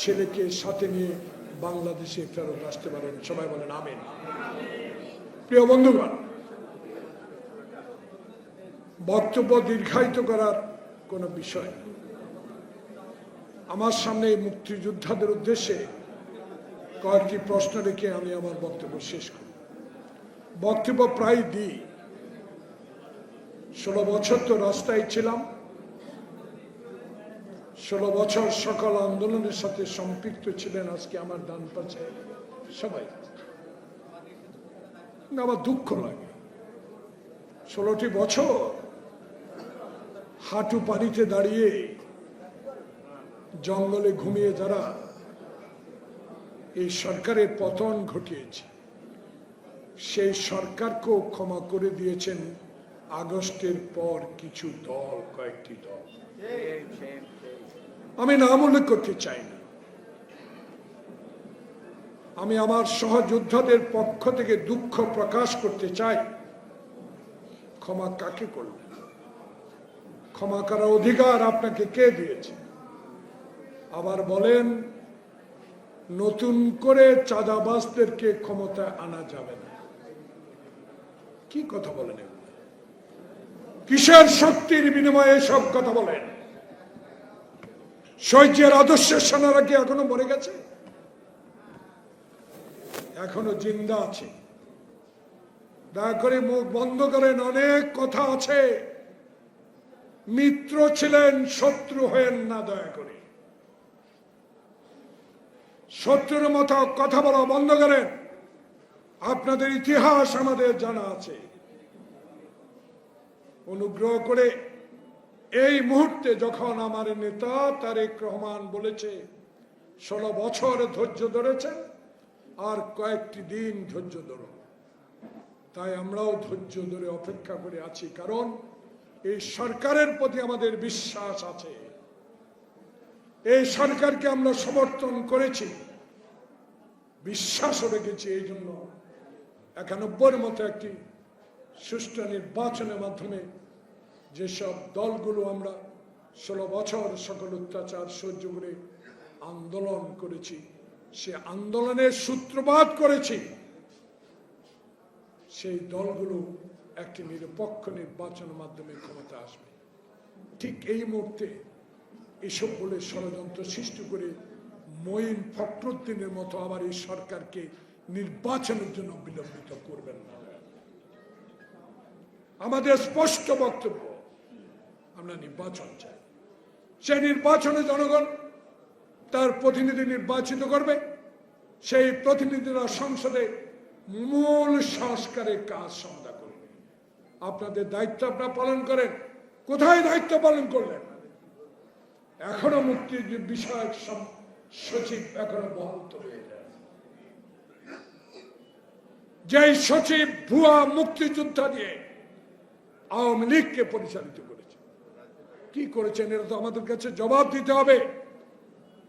ছেলেকে সাথে নিয়ে বাংলাদেশে ফেরত আসতে পারেন। সবাই বলেন আমিন। প্রিয় বন্ধুগণ, বক্তব্য দীর্ঘায়িত করার কোনো বিষয় আমার সামনে মুক্তিযোদ্ধাদের উদ্দেশ্যে কয়েকটি প্রশ্ন রেখে আমি আমার বক্তব্য শেষ করি। বক্তব্য প্রায় দিই। ষোলো বছর তো রাস্তায় ছিলাম। ষোলো বছর সকল আন্দোলনের সাথে সম্পৃক্ত ছিলেন আজকে আমার ডান পাশে সবাই। আমার দুঃখ লাগে। ষোলোটি বছর হাঁটু পানিতে দাঁড়িয়ে জঙ্গলে ঘুমিয়ে যারা এই সরকারের পতন ঘটিয়েছে, সেই সরকারকেও ক্ষমা করে দিয়েছেন আগস্টের পর কিছু দল, কয়েকটি দল। আমি নাম উল্লেখ করতে চাই না। আমি আমার সহযোদ্ধাদের পক্ষ থেকে দুঃখ প্রকাশ করতে চাই। ক্ষমা কাকে করলেন ক্ষমা করার অধিকার আপনাকে কে দিয়েছে? আবার বলেন, নতুন করে চাঁদাবাসদেরকে ক্ষমতায় আনা যাবে না। কি কথা বলেন? কিসের শক্তির বিনিময়ে সব কথা বলেন? শৈত্যের আদর্শের সেনারা কি এখনও মরে গেছে? এখনও জিন্দা আছে। দয়া করে মুখ বন্ধ করেন, অনেক কথা আছে। মিত্র ছিলেন, শত্রু হয়েন না, দয়া করে। শত্রুর মতো কথা বলা বন্ধ করেন। আপনাদের ইতিহাস আমাদের জানা আছে। অনুগ্রহ করে এই মুহূর্তে যখন আমার নেতা তারেক রহমান বলেছে, ষোলো বছর ধৈর্য ধরেছেন, আর কয়েকটি দিন ধৈর্য ধরুন। তাই আমরাও ধৈর্য ধরে অপেক্ষা করে আছি, কারণ এই সরকারের প্রতি আমাদের বিশ্বাস আছে। এই সরকারকে আমরা সমর্থন করেছি, বিশ্বাসও রেখেছি এই জন্য। একানব্বইয়ের মতো একটি সুষ্ঠু নির্বাচনের মাধ্যমে যেসব দলগুলো আমরা ষোলো বছর সকল অত্যাচার সহ্য করে আন্দোলন করেছি, সে আন্দোলনের সূত্রপাত করেছি, সেই দলগুলো একটি নিরপেক্ষ নির্বাচনের মাধ্যমে ক্ষমতা আসবে। ঠিক এই মুহূর্তে এসব বলে ষড়যন্ত্র সৃষ্টি করে মঈন ফখরুদ্দিনের মতো আবার এই সরকারকে নির্বাচনের জন্য বিলম্বিত করবেন না। আমাদের স্পষ্ট বক্তব্য আমরা নির্বাচন চাই। সেই নির্বাচনে জনগণ তার প্রতিনিধি নির্বাচিত করবে। সেই প্রতিনিধিরা সংসদে মূল সংস্কারের কাজ সন্ধ্যা করবে। আপনাদের দায়িত্ব আপনারা পালন করেন। কোথায় দায়িত্ব পালন করলেন? এখনও মুক্তি বিষয়ক সচিব এখনও বহন্ত হয়ে যায় সচিব ভুয়া মুক্তিযোদ্ধা দিয়ে আওয়ামী লীগকে পরিচালিত কি করেছেন? এরা তো আমাদের কাছে জবাব দিতে হবে।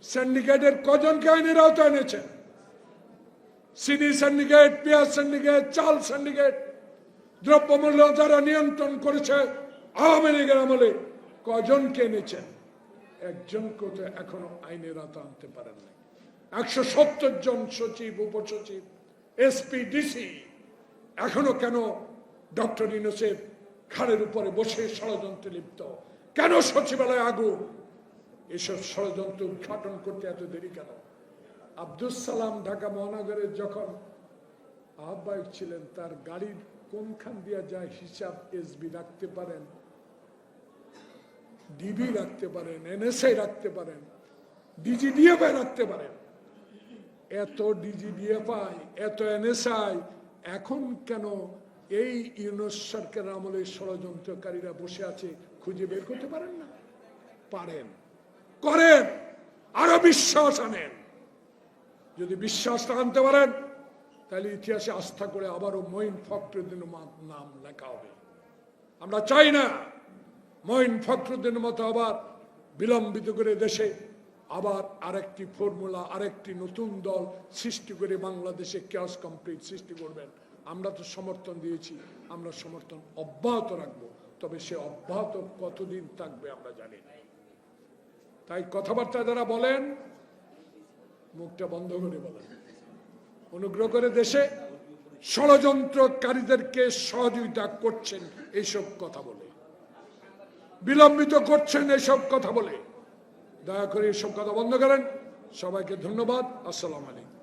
সিন্ডিকেটের কজনকে আইনের আওতায় এনেছেন? সিডি সিন্ডিকেট পেঁয়াজ সিন্ডিকেট চাল সিন্ডিকেট দ্রব্যমূল্য যারা নিয়ন্ত্রণ করেছে আওয়ামী লীগের আমলে, কজনকে এনেছেন? একজনকে তো এখনও আইনের আওতা আনতে পারেন নাই। একশো সত্তর জন সচিব, উপসচিব, এসপি, ডিসি এখনও কেন ডক্টর ইনোসেফ ঘাড়ের উপরে বসে ষড়যন্ত্রে লিপ্ত? কেন সচিবালয় আগুন? এসব ষড়যন্ত্র উদ্ঘাটন করতে এত দেরি কেন? আব্দুল সালাম ঢাকা মহানগরের যখন আহ্বায়ক ছিলেন, তার গাড়ির কোনখান দিয়া যায় হিসাব এসবি রাখতে পারেন, ডিবি রাখতে পারেন, এনএসআই রাখতে পারেন, ডিজিডিএফআই রাখতে পারেন। এত ডিজিডিএফআই, এত এনএসআই, এখন কেন এই ইউনুস সরকার আমলে ষড়যন্ত্রকারীরা বসে আছে? খুঁজে বের করতে পারেন না। পারেন। করেন। আরও বিশ্বাস আনেন। যদি বিশ্বাসটা আনতে পারেন, তাহলে ইতিহাসে আস্থা করে আবারও মঈন ফখরুদ্দিন নাম লেখা হবে। আমরা চাই না মঈন ফখরুদ্দিনের মতো আবার বিলম্বিত করে দেশে আবার আরেকটি ফর্মুলা, আরেকটি নতুন দল সৃষ্টি করে বাংলাদেশে ক্যাশ কমপ্লিট সৃষ্টি করবেন। আমরা তো সমর্থন দিয়েছি। আমরা সমর্থন অব্যাহত রাখব। তবে সে অব্যাহত কতদিন থাকবে আমরা জানি না। তাই কথাবার্তা যারা বলেন, মুখটা বন্ধ করে বলেন। অনুগ্রহ করে দেশে ষড়যন্ত্রকারীদেরকে সহযোগিতা করছেন এইসব কথা বলে। বিলম্বিত করছেন এসব কথা বলে। দয়া করে এসব কথা বন্ধ করেন। সবাইকে ধন্যবাদ। আসসালাম আলাইকুম।